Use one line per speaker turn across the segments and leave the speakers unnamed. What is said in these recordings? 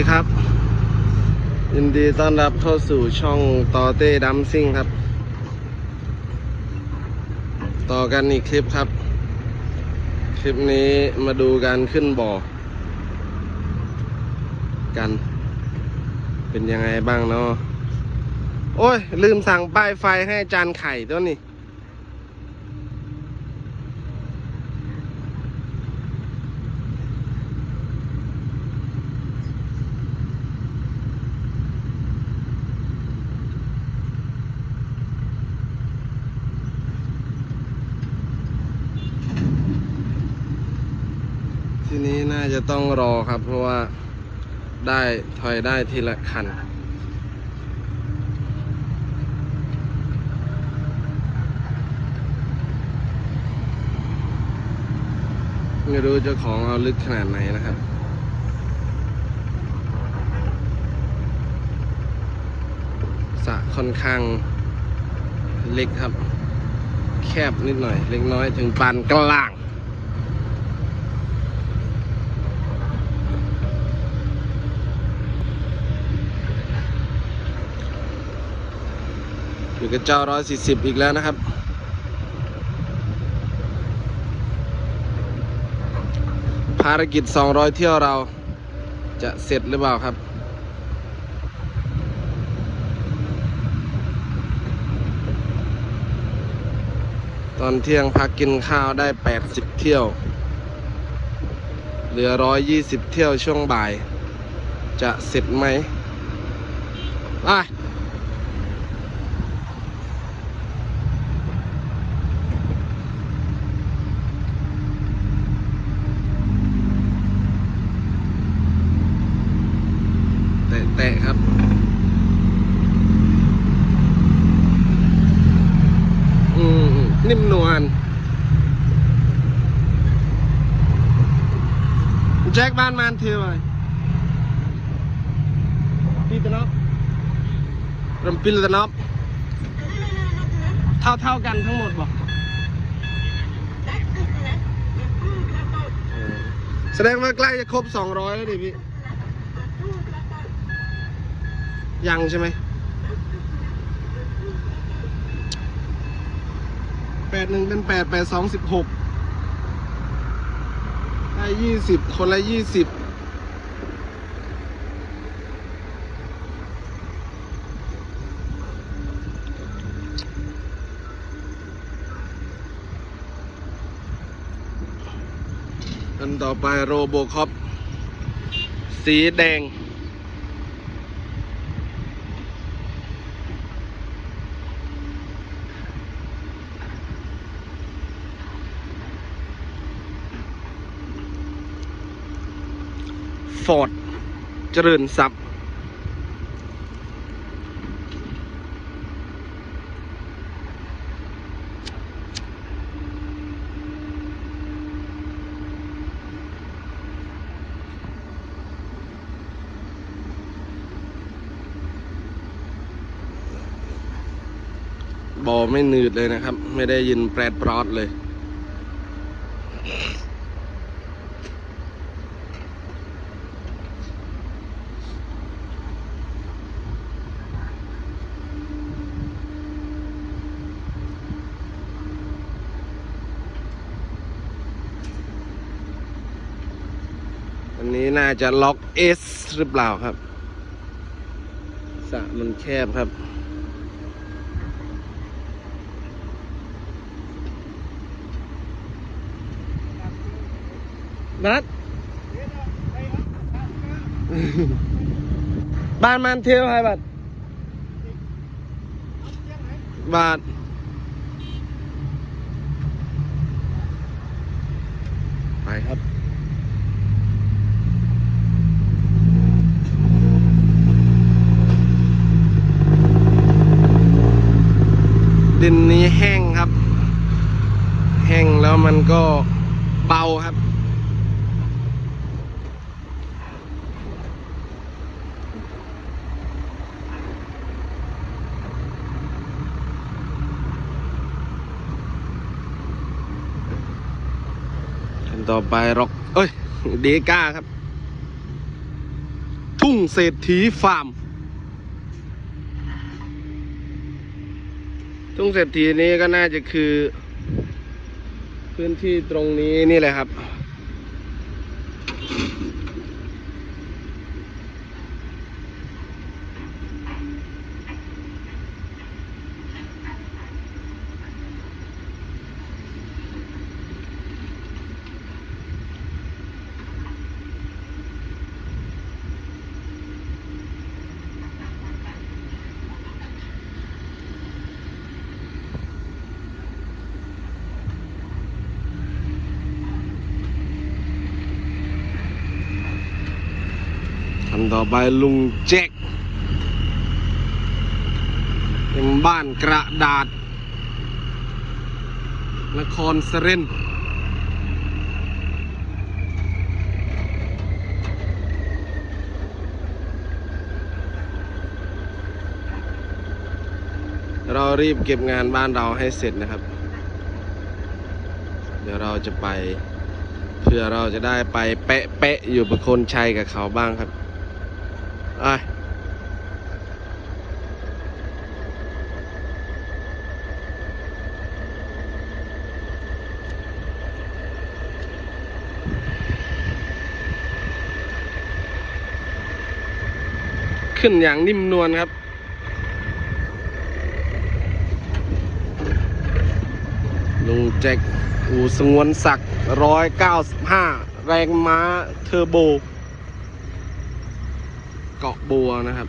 ดีครับ ยินดีต้อนรับเข้าสู่ช่องตอเต้ดัมซิ่งครับ ต่อกันอีกคลิปครับ คลิปนี้มาดูการขึ้นบ่อ กัน เป็นยังไงบ้างเนาะโอ้ย ลืมสั่งป้ายไฟให้จานไข่ตัวนี้ ต้องรอครับ เพราะว่าได้ถอยได้ทีละคัน ไม่รู้เจ้าของเอาลึกขนาดไหนนะครับสะค่อนข้างเล็กครับ แคบนิดหน่อย เล็กน้อยถึงปานกลาง อยู่กับเจ้าร้อยสี่สิบอีกแล้วนะครับ ภารกิจ200เที่ยวเราจะเสร็จหรือเปล่าครับตอนเที่ยงพักกินข้าวได้ 80 เที่ยว เหลือ 120 เที่ยวช่วงบ่าย จะเสร็จไหมไป แตะๆครับ อืม นิ่มนวลแจ็คบ้านมานเทวไยปีตะนอบรำปิลตะนอบเท่าเท่ากันทั้งหมดบอกแสดงว่าใกล้จะครบ200แล้วดิพี่ ยังใช่ไหม แปดหนึ่งเป็นแปดแปดสองสิบหกได้ยี่สิบคนละยี่สิบอันต่อไปโรโบคอปสีแดง อร์ดเจริญทรัพย์ บอไม่หนืดเลยนะครับ ไม่ได้ยินแปรดปรอดเลย นี้น่าจะล็อกเอสหรือเปล่าครับสระมันแคบครับ นัด บ้านมันเที่ยวไฮบัตรบาทไปครับ ดินนี้แห้งครับ แห้งแล้วมันก็เบาครับอันต่อไปร็อกเอ้ย เดก้าครับ ทุ่งเศรษฐีฟาร์ม ทุ่งเศรษฐีนี้ก็น่าจะคือ พื้นที่ตรงนี้นี่แหละครับ นต่อไปลุงแจ็คเป็นบ้านกระดาษ นครสเรนเรารีบเก็บงานบ้านเราให้เสร็จนะครับ เดี๋ยวเราจะไป เพื่อเราจะได้ไปเป๊ะๆอยู่ประโคนชัยกับเขาบ้างครับ ไอ้ยขึ้นอย่างนิ่มนวลครับ ลุงแจ็คอูสงวนศักดิ์ร้อยเก้าสิบห้าแรงม้าเทอร์โบ เกาะบัวนะครับ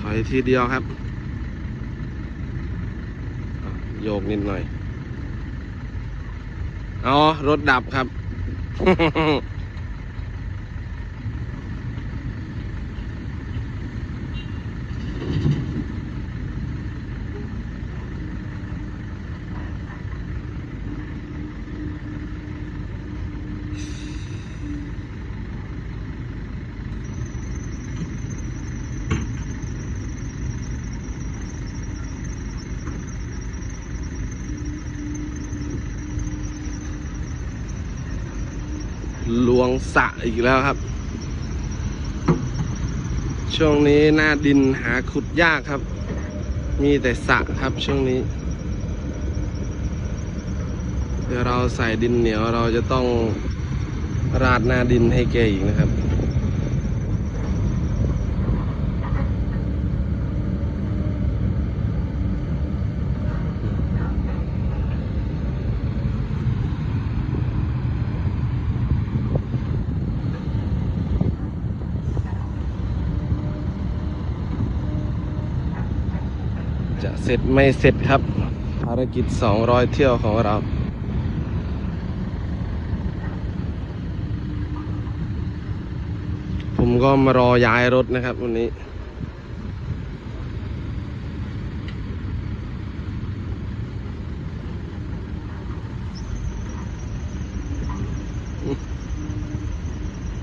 ถอยทีเดียวครับ โยกนิดหน่อย อ๋อ รถดับครับ ลวง สะอีกแล้วครับ ช่วงนี้หน้าดินหาขุดยากครับ มีแต่สะครับช่วงนี้ เดี๋ยวเราใส่ดินเหนียวเราจะต้องราดหน้าดินให้แกอีกนะครับ สร็จไม่เสร็จครับ ภารกิจ 200 เที่ยวของเราผมก็มารอย้ายรถนะครับวันนี้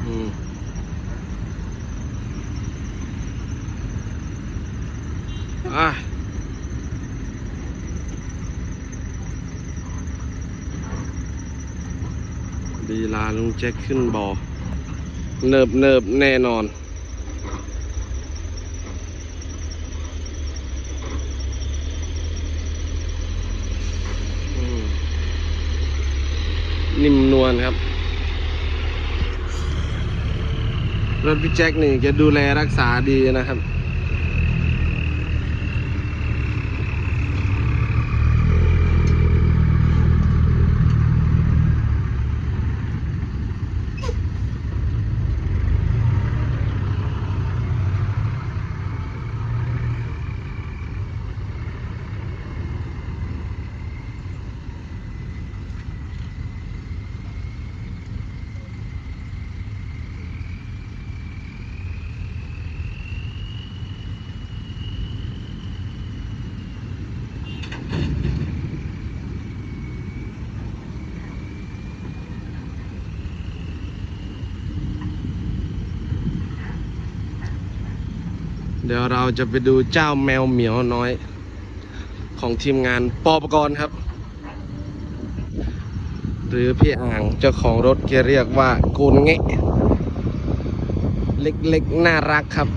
อืมอะ ดี ลาลุงแจ็คขึ้นบอเนิบเนิบแน่นอนอนิ่มนวลครับ รถพี่แจ็คนี่จะดูแลรักษาดีนะครับ ดี๋ยวเราจะไปดูเจ้าแมวเหมียวน้อย ของทีมงานปอปกรณ์ครับ หรือพี่อ่างเจ้าของรถแกเรียกว่าโกนเงะเล็กๆ น่ารักครับ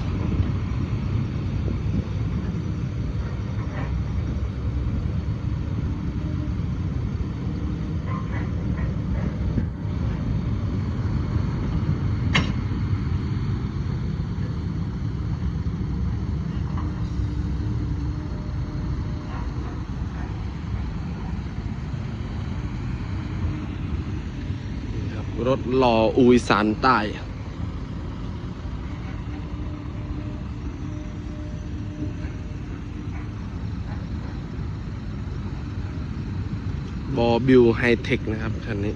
รับรถหล่ออุยสานใต้บอบิวไฮเทคนะครับคันนี้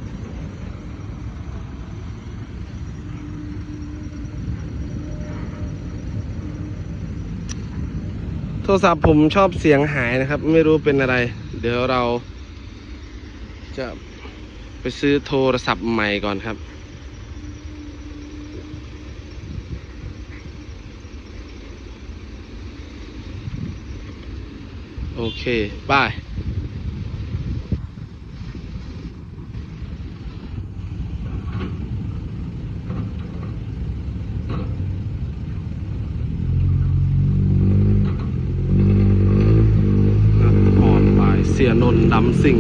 โทรศัพท์ผมชอบเสียงหายนะครับ ไม่รู้เป็นอะไร เดี๋ยวเราจะ ไปซื้อโทรศัพท์ใหม่ก่อนครับ โอเคบายเสียนนท์ดำสิ่ง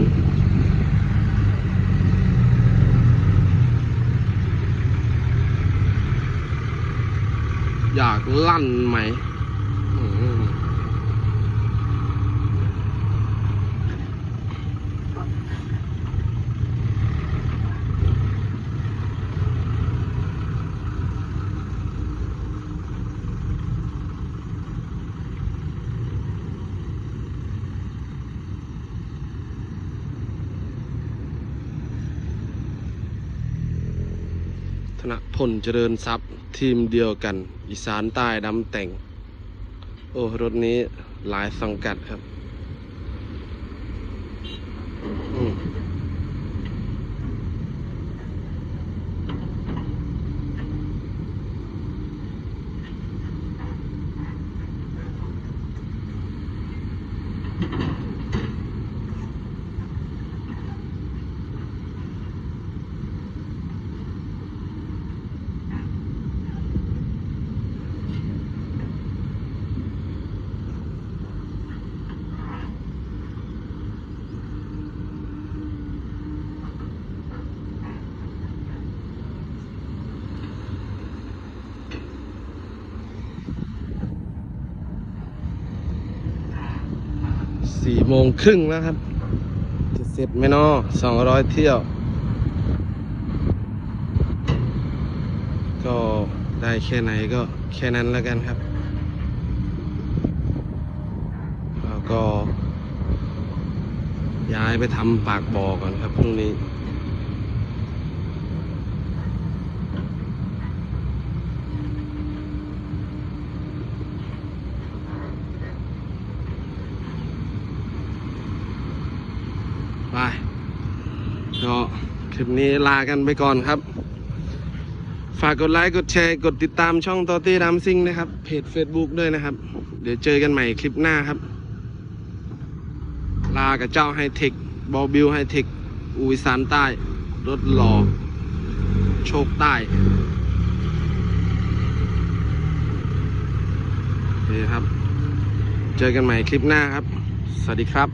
อยาก ลั่นไหมอืม ธนพลเจริญทรัพย์ทีมเดียวกัน อีสานใต้ดำแต่ง โอ้ รถนี้หลายสังกัดครับ สี่โมงครึ่งแล้วครับ จะเสร็จไหมนอสองร้อยเที่ยว ก็ได้แค่ไหนก็แค่นั้นแล้วกันครับ แล้วก็ย้ายไปทำปากบ่อก่อนครับพรุ่งนี้ ไปก็ คลิปนี้ลากันไปก่อนครับ ฝากกดไลค์กดแชร์กดติดตามช่องตอตี้ดามซิงนะครับ เพจ Facebook ด้วยนะครับ เดี๋ยวเจอกันใหม่คลิปหน้าครับ ลากับเจ้าไฮเทคบอบิวไฮเทคอุยสานใต้ รถหล่อ โชคใต้โอเคครับ เจอกันใหม่คลิปหน้าครับ สวัสดีครับ